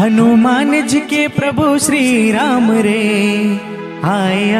हनुमान जी के प्रभु श्री राम रे। आए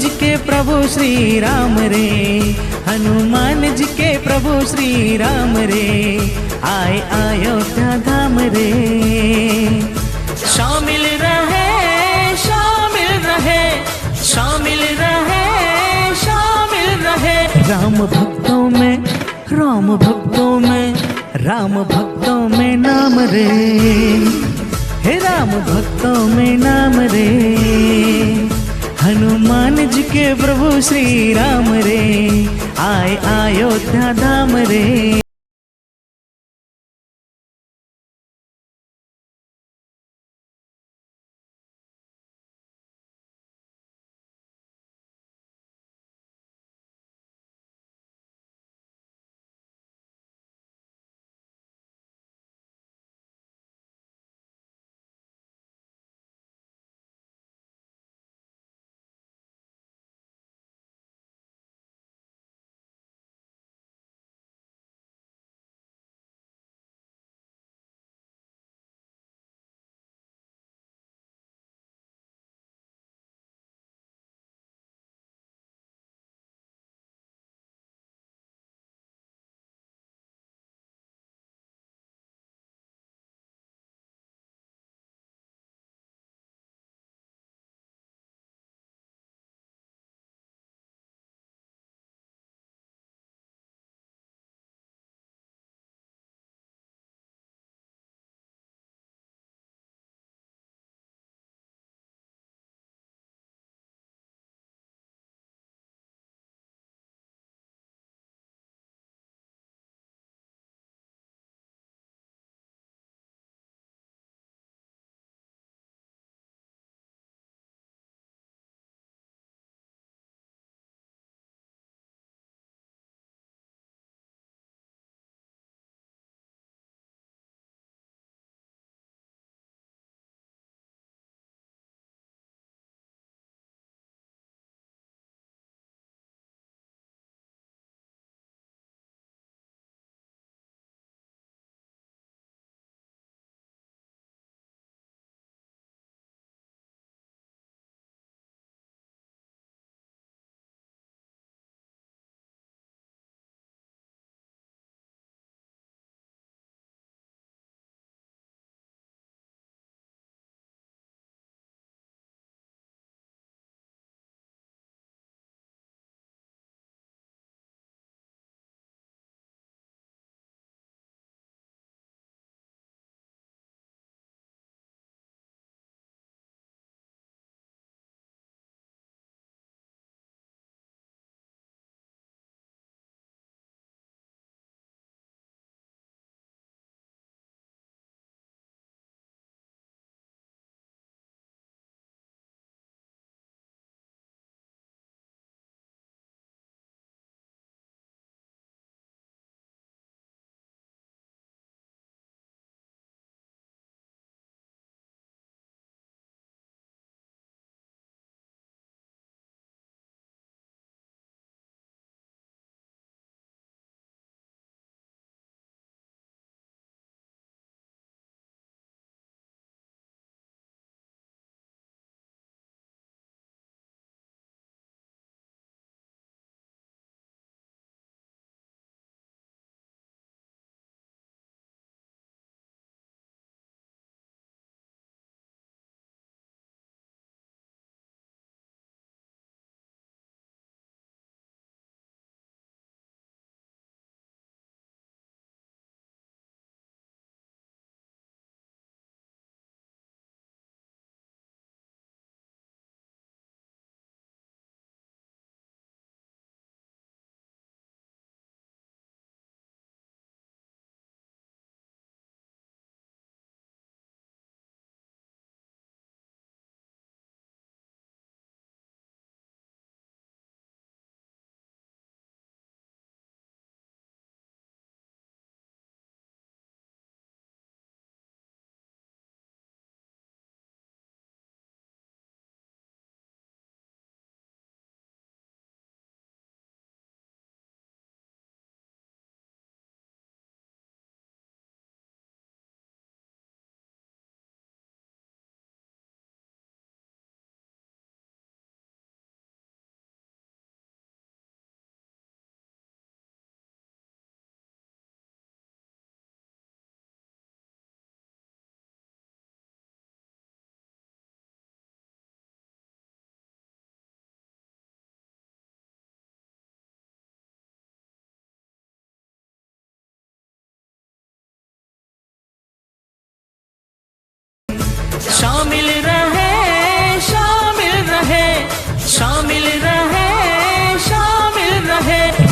जी के प्रभु श्री राम रे, हनुमान जी के प्रभु श्री राम रे, आए अयोध्या धाम रे। शामिल रहे शामिल रहे शामिल रहे शामिल रहे। राम भक्तों में, राम भक्तों में, राम भक्तों में नाम रे। हे राम भक्तों में नाम रे। હનુમાનજી કે પ્રભુ શ્રી રામ રે આય અયોધ્યા ધામ રે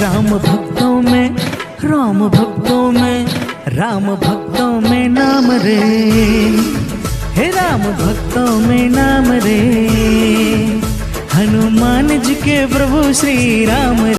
राम भक्तों में, राम भक्तों में, राम भक्तों में नाम रे। हे राम भक्तों में नाम रे। हनुमान जी के प्रभु श्री राम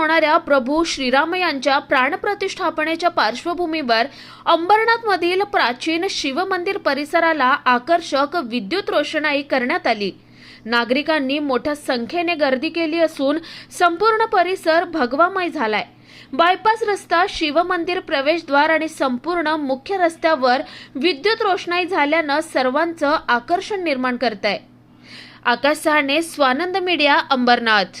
होणाऱ्या प्रभू श्रीराम यांच्या प्राणप्रतिष्ठापनेच्या पार्श्वभूमीवर अंबरनाथमधील प्राचीन शिवमंदिर परिसराला आकर्षक विद्युत रोषणाई करण्यात आली. नागरिकांनी मोठ्या संख्येने गर्दी केली असून संपूर्ण परिसर भगवामय झालाय. बायपास रस्ता शिवमंदिर प्रवेशद्वार आणि संपूर्ण मुख्य रस्त्यावर विद्युत रोषणाई झाल्यानं सर्वांचं आकर्षण निर्माण करत आहे आकाश सहाणे स्वानंद मीडिया अंबरनाथ.